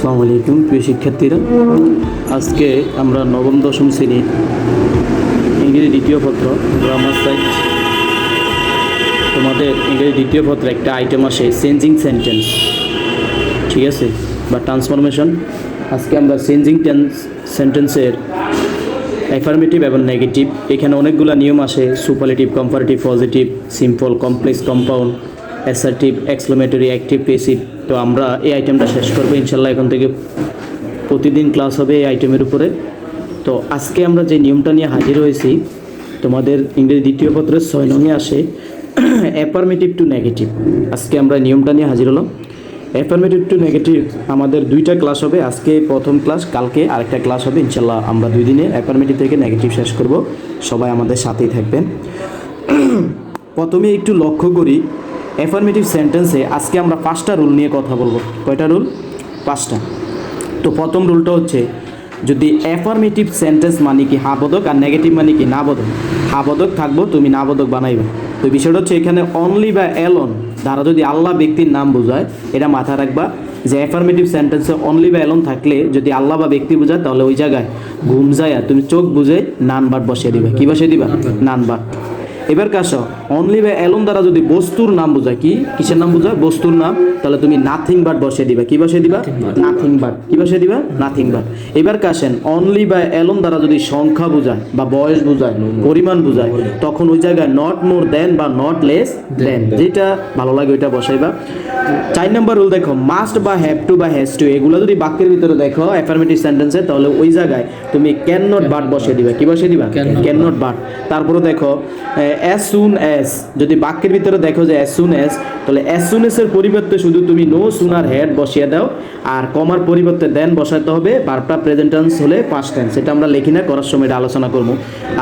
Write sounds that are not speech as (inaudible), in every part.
আসসালামু আলাইকুম, প্রিয় শিক্ষার্থীরা। আজকে আমরা নবম, দশম শ্রেণির ইংরেজি দ্বিতীয় পত্র গ্রামার সাইট তোমাদের ইংরেজি দ্বিতীয় পত্রে একটা আইটেম আসে চেঞ্জিং সেন্টেন্স ঠিক আছে? বা ট্রান্সফরমেশন আজকে আমরা চেঞ্জিং টেন্স সেন্টেন্সের অ্যাফার্মেটিভ এবং নেগেটিভ এখানে অনেকগুলো নিয়ম আসে superlative comparative positive simple complex compound assertive exclamatory active passive তো আমরা এই আইটেমটা শেষ করব, ইনশাল্লাহ এখন থেকে প্রতিদিন ক্লাস হবে এই আইটেমের উপরে। তো আজকে আমরা যে নিয়মটা নিয়ে হাজির হয়েছি, তোমাদের ইংরেজি দ্বিতীয় পত্রের ছয় নঙে আসে অ্যাফার্মেটিভ টু নেগেটিভ আজকে আমরা নিয়মটা নিয়ে হাজির হলাম। অ্যাফার্মেটিভ টু নেগেটিভ আমাদের দুইটা ক্লাস হবে। আজকে প্রথম ক্লাস কালকে আরেকটা ক্লাস হবে, ইনশাল্লাহ আমরা দুই দিনে অ্যাফার্মেটিভ থেকে নেগেটিভ শেষ করব। সবাই আমাদের সাথেই থাকবেন। (clears throat) প্রথমে একটু লক্ষ্য করি অ্যাফার্মেটিভ সেন্টেন্সে আজকে আমরা পাঁচটা রুল নিয়ে কথা বলব। কয়টা রুল পাঁচটা। তো প্রথম রুলটা হচ্ছে, যদি অ্যাফার্মেটিভ সেন্টেন্স মানে কি হাবোধক আর নেগেটিভ মানে কি না বোধক? হাবোধক থাকব, তুমি না বোধক বানাইবে। তো বিষয়টা হচ্ছে এখানে অনলি বা অ্যালন দ্বারা যদি আল্লাহ ব্যক্তির নাম বোঝায়, এটা মাথায় রাখবা যে অ্যাফার্মেটিভ সেন্টেন্সে অনলি বা অ্যালন থাকলে যদি আল্লাহ বা ব্যক্তি বোঝায়, তাহলে ওই জায়গায় ঘুম যায় তুমি চোখ বুঝে নান বাট বসিয়ে দিবে। কি বসিয়ে দিবা? নান বাট এবার কাশ অনলি বা অ্যালন দ্বারা যদি বস্তুর নাম বোঝায় কি? কিসের নাম বোঝায়? বস্তুর নাম। তাহলে তুমি নাথিং বাট বসিয়ে দিবা। কি বসিয়ে দিবা? নাথিং বাট কি বসিয়ে দিবা? নাথিং বাট এবার কাশেন অনলি বা অ্যালন দ্বারা যদি সংখ্যা বোঝায় বা বয়স বোঝায় পরিমাণ বোঝায় তখন ওই জায়গায় নট মোর দেন বা নট লেস দেন যেটা ভালো লাগে ওইটা বসাইবা। চার নম্বর রুল দেখো মাস্ট বা হ্যাভ টু বা হ্যাজ টু এগুলো যদি বাক্যের ভিতরে দেখো অ্যাফার্মেটিভ সেন্টেন্সে তাহলে ওই জায়গায় তুমি ক্যান নট বাট বসিয়ে দিবা। কি বসিয়ে দিবা? ক্যান নট বাট তারপরে দেখো অ্যাজ সুন অ্যাজ যদি বাক্যের ভিতরে দেখো যে অ্যাজ সুন অ্যাজ তাহলে অ্যাজ সুন এর পরিবর্তে শুধু তুমি নো সুনার হেড বসিয়ে দাও, আর কমার পরিবর্তে দেন বসাতে হবে বারটা প্রেজেন্ট টেন্স হলে পাস্ট টেন্স এটা আমরা লিখি না, করার সময় আলোচনা করব।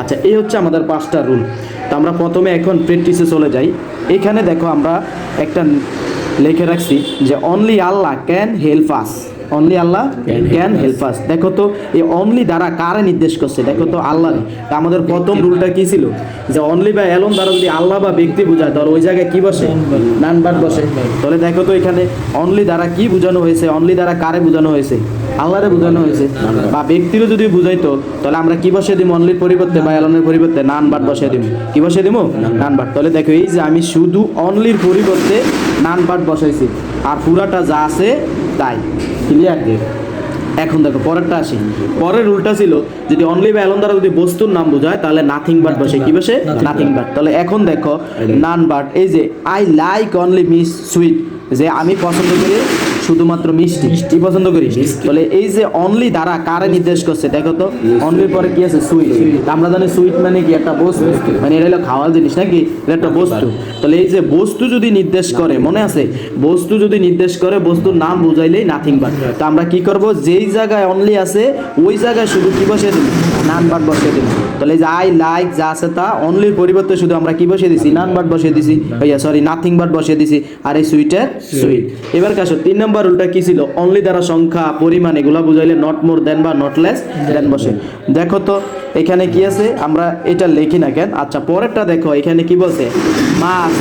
আচ্ছা এই হচ্ছে আমাদের পাঁচটা রুল তো আমরা প্রথমে এখন প্র্যাকটিসে চলে যাই। এখানে দেখো আমরা একটা লিখে রাখছি যে only Allah can help us only Allah can help us দেখো তো এই অনলি দ্বারা কারে নির্দেশ করছে? দেখো তো আল্লাহ আমাদের প্রথম রুলটা কি ছিল? যে অনলি বা এলন দ্বারা যদি আল্লাহ বা ব্যক্তি বোঝায় তাহলে ওই জায়গায় কি বসে? নান বাট বসে। তাহলে দেখো তো এখানে অনলি দ্বারা কি বোঝানো হয়েছে? অনলি দ্বারা কারে বোঝানো হয়েছে? আল্লাহরে বোঝানো হয়েছে। বা ব্যক্তিরও যদি বুঝাইতো তাহলে আমরা কি বসে দিব অনলির পরিবর্তে বা এলনের পরিবর্তে নান বাট বসে দিব কি বসে দিব নান বাট তাহলে দেখো এই যে আমি শুধু অনলির পরিবর্তে নান বাট বসাইছি। আর পুরাটা যা আছে তাই ক্লিয়ার এখন দেখো পরেরটা আসি। পরের রুলটা ছিল যদি অনলি বা অ্যালন দ্বারা যদি বস্তুর নাম বোঝায় তাহলে নাথিং বাট বসে কি বসে? নাথিং বাট তাহলে এখন দেখো নান বাট এই যে I like only miss sweet যে আমি পছন্দ করি শুধুমাত্র মিষ্টি। কি পছন্দ করি তাহলে এই যে অনলি দ্বারা কারে নির্দেশ করছে দেখো তো অনলির পরে কি আছে? সুইট আমরা জানি সুইট মানে কি? একটা বস্তু। মানে এটা হলো খাওয়ার জিনিস নাকি? এটা একটা বস্তু। তাহলে এই যে বস্তু যদি নির্দেশ করে মনে আছে? বস্তু যদি নির্দেশ করে বস্তুর নাম বুঝাইলেই নাথিং বাট তো আমরা কি করব? যেই জায়গায় অনলি আছে ওই জায়গায় শুধু কি বসিয়ে দিই নান বাট বসিয়ে দিই তাহলে যে আই লাইক যা আছে তা অনলির পরিবর্তে শুধু আমরা কি বসিয়ে দিছি? নান বাট বসিয়ে দিছি। ভাইয়া সরি নাথিং বাট বসিয়ে দিছি। আর এই সুইটের সুইট এবার কাছে তিন নম্বর রুলটা কি ছিল? অনলি দ্বারা সংখ্যা পরিমাণ এগুলা বুঝাইলে নট মোর দেন বা নট লেস দেন বসে। দেখো তো এখানে কি আছে? আমরা এটা লিখি না কেন? আচ্ছা পরেরটা দেখো এখানে কি বলছে? Must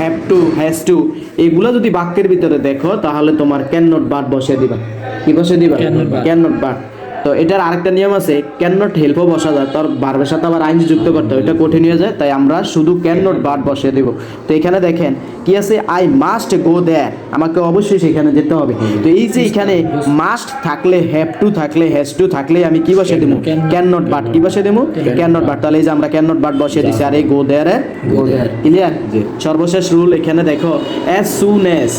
have to has to এগুলা যদি বাক্যের ভিতরে দেখো তাহলে তোমার ক্যান নট বাট বসে দিবা। কি বসে দিবা? ক্যান নট বাট তো এটার আরেকটা নিয়ম আছে ক্যান নট হেল্পও বসা যায়। তোর বারবের সাথে আবার আইন যুক্ত করতে হয় এটা কঠিন হয়ে যায় তাই আমরা শুধু ক্যান নট বাট বসিয়ে দেব। তো এখানে দেখেন কি আছে? আই মাস্ট গো দেয়ার আমাকে অবশ্যই সেখানে যেতে হবে। তো এই যে এখানে মাস্ট থাকলে হ্যাভ টু থাকলে হ্যাজ টু থাকলে আমি কি বসিয়ে দেবো? ক্যান নট বাট কি বসিয়ে দেবো? ক্যান নট বাট তাহলে এই যে আমরা ক্যান নট বাট বসিয়ে দিছি আর এই গো দেয়ারে ক্লিয়ার সর্বশেষ রুল এখানে দেখো as soon as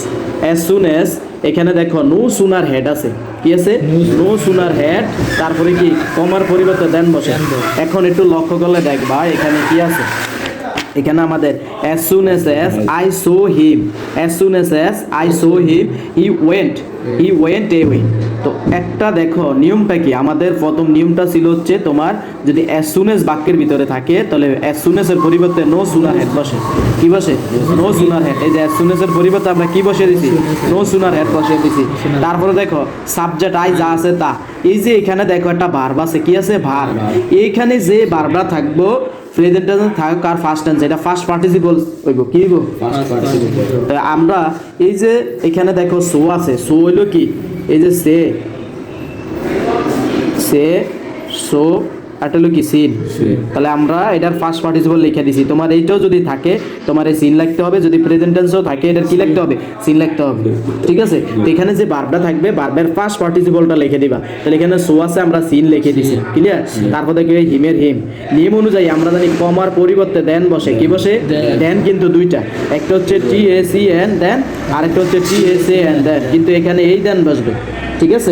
as soon as এখানে দেখো নো সুনার হেড আছে। কি আছে? নো সুনার হেড তারপরে কি কমার পরিবর্তে দেন বসে। এখন একটু লক্ষ্য করলে দেখবা এখানে কি আছে? এখানে আমাদের as soon as I saw him as soon as as I saw him he went he went a away তো একটা দেখো নিয়মটা কি? আমাদের প্রথম নিয়মটা ছিল হচ্ছে তোমার যদি soon as বাক্যের ভিতরে থাকে তাহলে as soon এর পরিবর্তে no sooner head বসে। কি বসে? No sooner head এই যে as soon এর পরিবর্তে আমরা কি বসে দিছি? No sooner head বসে দিছি। তারপরে দেখো সাবজেক্ট আই যা আছে তা। এই যে এখানে দেখো একটা ভার্ব আছে কি আছে? ভার্ব এইখানে যে ভার্বটা থাকব প্রেজেন্ট টেন্স থাকুক আর ফার্স্ট টেন্স এটা ফার্স্ট পার্টিসিপল হইব। কি হইব? আমরা এই যে এখানে দেখো সো আছে। সো হইল কি? এই যে সে সে সো এটা হলো কি সিন? তাহলে আমরা এটার ফার্স্ট পার্টিসিপল লিখে দিছি। তোমার এইটাও যদি থাকে তোমার এই সিন লিখতে হবে যদি প্রেজেন্ট টেন্সও থাকে এটার কি লিখতে হবে? সিন লিখতে হবে। ঠিক আছে? এখানে যে বারটা থাকবে বারবার ফার্স্ট পার্টিসিপলটা লিখে দিবা। তাহলে এখানে সো আছে আমরা সিন লিখে দিছি। ক্লিয়ার তারপর দেখবে হিমের হিম নিয়ম অনুযায়ী আমরা জানি কমার পরিবর্তে দেন বসে। কি বসে? দেন কিন্তু দুইটা। একটা হচ্ছে টি এ সি এন দেন আরেকটা হচ্ছে T S C and then কিন্তু এখানে এই দেন বসবে। ঠিক আছে?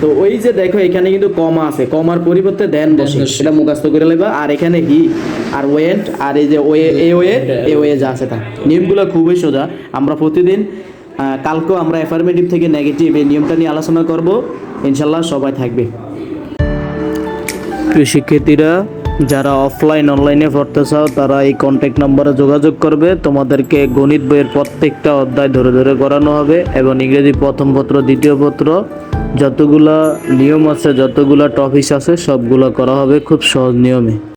তো ওই যে দেখো এখানে কিন্তু কমা আছে। কমার পরিবর্তে দেন বসে। সেটা মুখস্থ করে লেবা। আর এখানে হি আর ওয়েন্ট আর এই যে way a way a way যা আছে তা। নিয়মগুলো খুবই সোজা। আমরা প্রতিদিন কালকেও আমরা এফার্মেটিভ থেকে নেগেটিভ এই নিয়মটা নিয়ে আলোচনা করব। ইনশাল্লাহ সবাই থাকবে। প্রিয় শিক্ষার্থীরা যারা অফলাইন অনলাইনে পড়তে চাও, তারা এই কন্ট্যাক্ট নম্বরে যোগাযোগ করবে। তোমাদেরকে গণিত বইয়ের প্রত্যেকটা অধ্যায় ধরে ধরে করানো হবে এবং ইংরেজি প্রথম পত্র, দ্বিতীয় পত্র, যতগুলা নিয়ম আছে, যতগুলা টপিক আছে, সবগুলো করা হবে খুব সহজ নিয়মে।